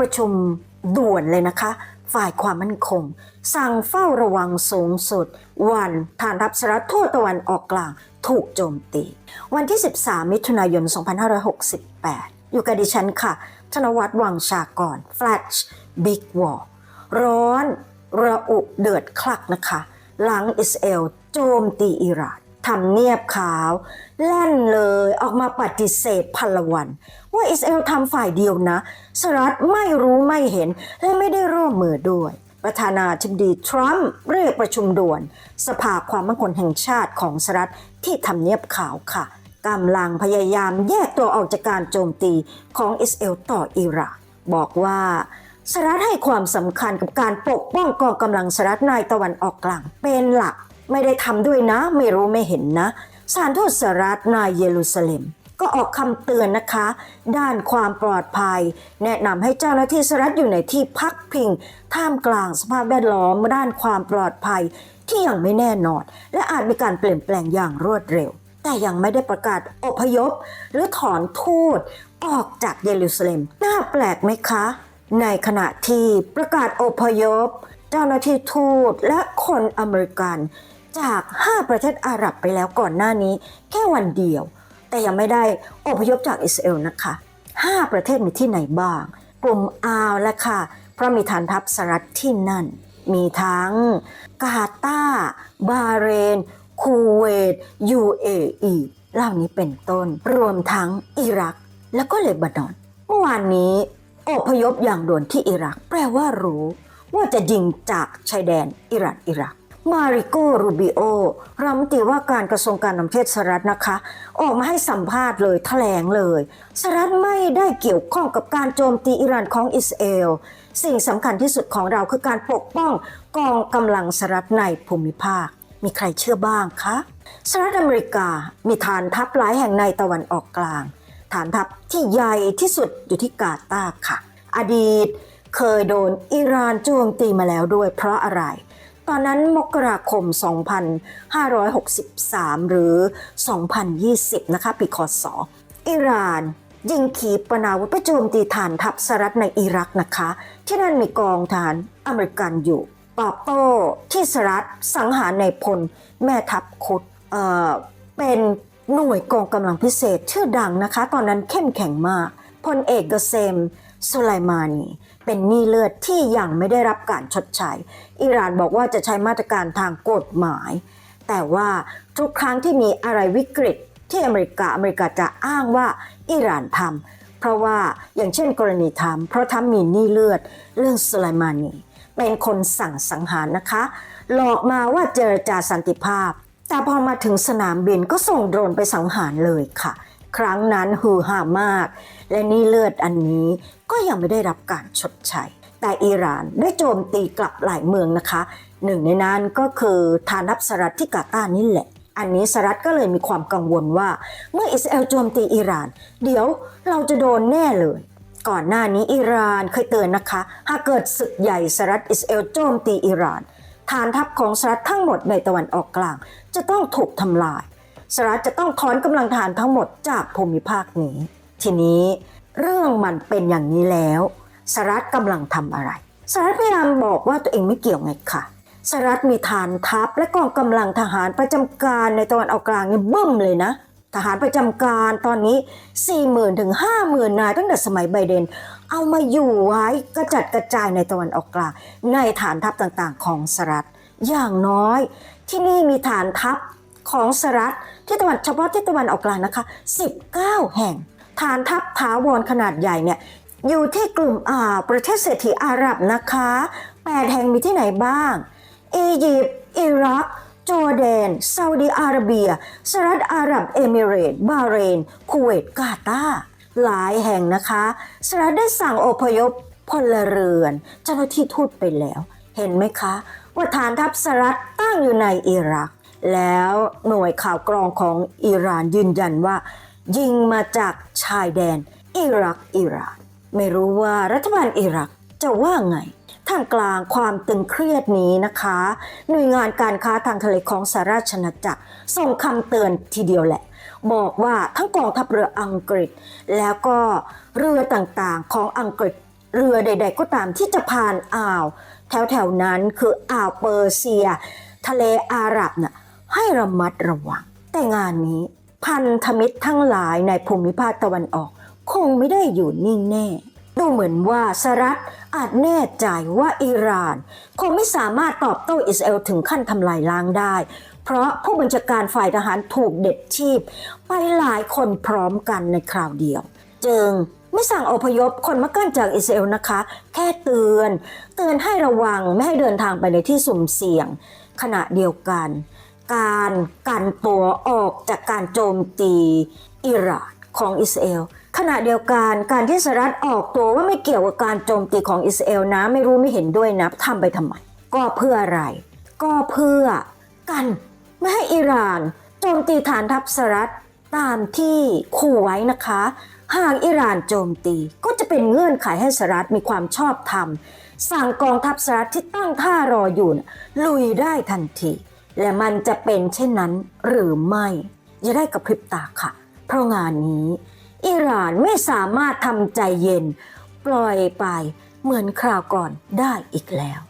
ประชุมด่วนเลยนะคะ ฝ่ายความมั่นคง สั่งเฝ้าระวังสูงสุด วันฐานทัพสหรัฐทั่วตะวันออกกลางถูกโจมตี วันที่ 13 มิถุนายน 2568 อยู่กับดิฉันค่ะ ธนวัฒน์วังชากร Flash Big War ร้อน ระอุเดือดคลักนะคะ หลังอิสเอลโจมตีอิหร่าน ทำเนียบขาว แล่นเลยออกมาปฏิเสธพลวัน ว่าอิสราเอลทำฝ่ายเดียวนะสหรัฐไม่รู้ไม่เห็นและไม่ได้ร่วมมือด้วย ประธานาธิบดีทรัมป์เรียกประชุมด่วน สภาความมั่นคงแห่งชาติของสหรัฐที่ทำเนียบขาวค่ะกำลังพยายามแยกตัวออกจากการโจมตีของอิสราเอลต่ออิหร่านบอกว่าสหรัฐให้ความสำคัญกับการปกป้องกองกำลังสหรัฐในตะวันออกกลางเป็นหลัก ไม่ได้ทำด้วยนะ ไม่รู้ไม่เห็นนะสานทูตสหรัฐในเยรูซาเล็ม ก็ออกคำเตือนนะคะ ด้านความปลอดภัย แนะนำให้เจ้าหน้าที่สหรัฐอยู่ในที่พักพิง ท่ามกลางสภาพแวดล้อมด้านความปลอดภัย ที่ยังไม่แน่นอน และอาจมีการเปลี่ยนแปลงอย่างรวดเร็ว แต่ยังไม่ได้ประกาศอพยพ หรือถอนทูตออกจากเยรูซาเล็ม น่าแปลกไหมคะ ในขณะที่ประกาศอพยพ เจ้าหน้าที่ทูตและคนอเมริกัน จาก 5 ประเทศอาหรับไปแล้วก่อนหน้านี้ แค่วันเดียว แต่ยังไม่ได้อพยพจากอิสราเอลนะคะ 5 ประเทศมีที่ไหนบ้าง กลุ่มอาวและค่ะ เพราะมีฐานทัพสหรัฐที่นั่น มีทั้งกาตาร์บาเรน คูเวต UAE เหล่านี้เป็นต้น รวมทั้งอิรัก แล้วก็เลบานอน เมื่อวานนี้อพยพอย่างด่วนที่อิรัก แปลว่ารู้ ว่าจะยิงจากชายแดนอิร่านอิรัก มาริโกรูบิโอรัฐมนตรีว่าการกระทรวงการต่างประเทศสหรัฐนะคะ ออกมาให้สัมภาษณ์เลยแถลงเลยสหรัฐไม่ได้เกี่ยวข้องกับการโจมตีอิหร่านของอิสราเอลสิ่งสำคัญที่สุดของเราคือการปกป้องกองกำลังสหรัฐในภูมิภาค มีใครเชื่อบ้างคะสหรัฐอเมริกามีฐานทัพหลายแห่งในตะวันออกกลาง ฐานทัพที่ใหญ่ที่สุดอยู่ที่กาตาร์ค่ะ อดีตเคยโดนอิหร่านโจมตีมาแล้วด้วยเพราะอะไร ตอนนั้นมกราคม 2563 หรือ 2020 นะคะปีคศอิหร่านยิงขีปนาวุธไปโจมตีฐานทัพสหรัฐในอิรักนะคะ ที่นั่นมีกองทหารอเมริกันอยู่ตอบโต้ที่สหรัฐสังหารในพลแม่ทัพคุดเอ่อเป็นหน่วยกองกำลังพิเศษชื่อดังนะคะ ตอนนั้นเข้มแข็งมากพลเอกเกษมสุไลมานี เป็นหนี้เลือดที่ยังไม่ได้รับการชดใช้ อิหร่านบอกว่าจะใช้มาตรการทางกฎหมาย แต่ว่าทุกครั้งที่มีอะไรวิกฤตที่อเมริกาอเมริกาจะอ้างว่าอิหร่านทำเพราะว่าอย่างเช่นกรณีทำเพราะทำมีหนี้เลือดเรื่องสุไลมานีเป็นคนสั่งสังหารนะคะ หลอกมาว่าเจรจาสันติภาพ แต่พอมาถึงสนามบินก็ส่งโดรนไปสังหารเลยค่ะ ครั้งนั้นฮือฮามาก และนี่เลือดอันนี้ก็ยังไม่ได้รับการชดใช้ แต่อิหร่านได้โจมตีกลับหลายเมืองนะคะ หนึ่งในนั้นก็คือฐานทัพสหรัฐที่กาตาร์นี่แหละ อันนี้สหรัฐก็เลยมีความกังวลว่า เมื่ออิสราเอลโจมตีอิหร่าน เดี๋ยวเราจะโดนแน่เลยก่อนหน้านี้อิหร่านเคยเตือนนะคะ หากเกิดศึกใหญ่สหรัฐอิสราเอลโจมตีอิหร่าน ฐานทัพของสหรัฐทั้งหมดในตะวันออกกลาง จะต้องถูกทำลาย สหรัฐจะต้องถอนกำลังทหารทั้งหมดจากภูมิภาคนี้ ทีนี้เรื่องมันเป็นอย่างนี้แล้วสหรัฐกำลังทำอะไรสหรัฐพยายามบอกว่าตัวเองไม่เกี่ยวไงค่ะสหรัฐมีฐานทัพและกองกำลังทหารประจำการในตะวันออกกลางเนี่ยบึ้มเลยนะ ทหารประจำการตอนนี้ 40,000ถึง50,000 นายตั้งแต่สมัยไบเดน เอามาอยู่ไว้กระจัดกระจายในตะวันออกกลาง ในฐานทัพต่างๆ ของสหรัฐอย่างน้อย ที่นี่มีฐานทัพ ของสหรัฐที่ตะวันเฉพาะที่ตะวันออกกลางนะคะ 19 แห่ง ฐานทัพถาวรขนาดใหญ่เนี่ยอยู่ที่กลุ่มอ่าประเทศเศรษฐีอาหรับนะคะ 8 แห่งมีที่ไหนบ้าง อียิปต์อิรักจอร์แดนซาอุดิอาระเบียสหรัฐอาหรับเอมิเรตส์บาเรนคูเวตกาตาร์หลายแห่งนะคะสหรัฐได้สั่งอพยพพลเรือน เจ้าหน้าที่ทูตไปแล้ว เห็นไหมคะ ว่าฐานทัพสหรัฐตั้งอยู่ในอิรัก แล้วหน่วยข่าวกรองของอิหร่านยืนยันว่า ยิงมาจากชายแดนอิรักอิหร่าน ไม่รู้ว่ารัฐบาลอิรักจะว่าไงท่ามกลางความตึงเครียดนี้นะคะ หน่วยงานการค้าทางทะเลของสหราชอาณาจักรส่งคำเตือนทีเดียวแหละ บอกว่าทั้งกองทัพเรืออังกฤษ แล้วก็เรือต่างๆของอังกฤษเรือใด ๆ ก็ตามที่จะผ่านอ่าว แถวๆนั้นคืออ่าวเปอร์เซีย ทะเลอาหรับน่ะ ให้ระมัดระวัง แต่งานนี้พันธมิตรทั้งหลายในภูมิภาคตะวันออก คงไม่ได้อยู่นิ่งแน่ ดูเหมือนว่าสหรัฐอาจแน่ใจว่าอิหร่าน คงไม่สามารถตอบโต้อิสราเอลถึงขั้นทำลายล้างได้ เพราะผู้บัญชาการฝ่ายทหารถูกเด็ดชีพ ไปหลายคนพร้อมกันในคราวเดียว จึงไม่สั่งอพยพคนมากั้นจากอิสราเอลนะคะ แค่เตือน เตือนให้ระวังไม่ให้เดินทางไปในที่สุ่มเสี่ยง ขณะเดียวกัน การกันตัวออกจากการโจมตีอิหร่านของอิสราเอลขณะเดียวกันการที่สหรัฐออกตัวว่าไม่เกี่ยวกับการโจมตีของอิสราเอลนะไม่รู้ไม่เห็นด้วยนะทำไปทำไม ก็เพื่ออะไร ก็เพื่อกันไม่ให้อิหร่านโจมตีฐานทัพสหรัฐตามที่ขู่ไว้นะคะ หากอิหร่านโจมตีก็จะเป็นเงื่อนไขให้สหรัฐมีความชอบธรรม สั่งกองทัพสหรัฐที่ตั้งท่ารออยู่ลุยได้ทันที และมันจะเป็นเช่นนั้นหรือไม่จะได้กับพริบตาค่ะ เพราะงานนี้ อิหร่านไม่สามารถทำใจเย็น ปล่อยไปเหมือนคราวก่อนได้อีกแล้ว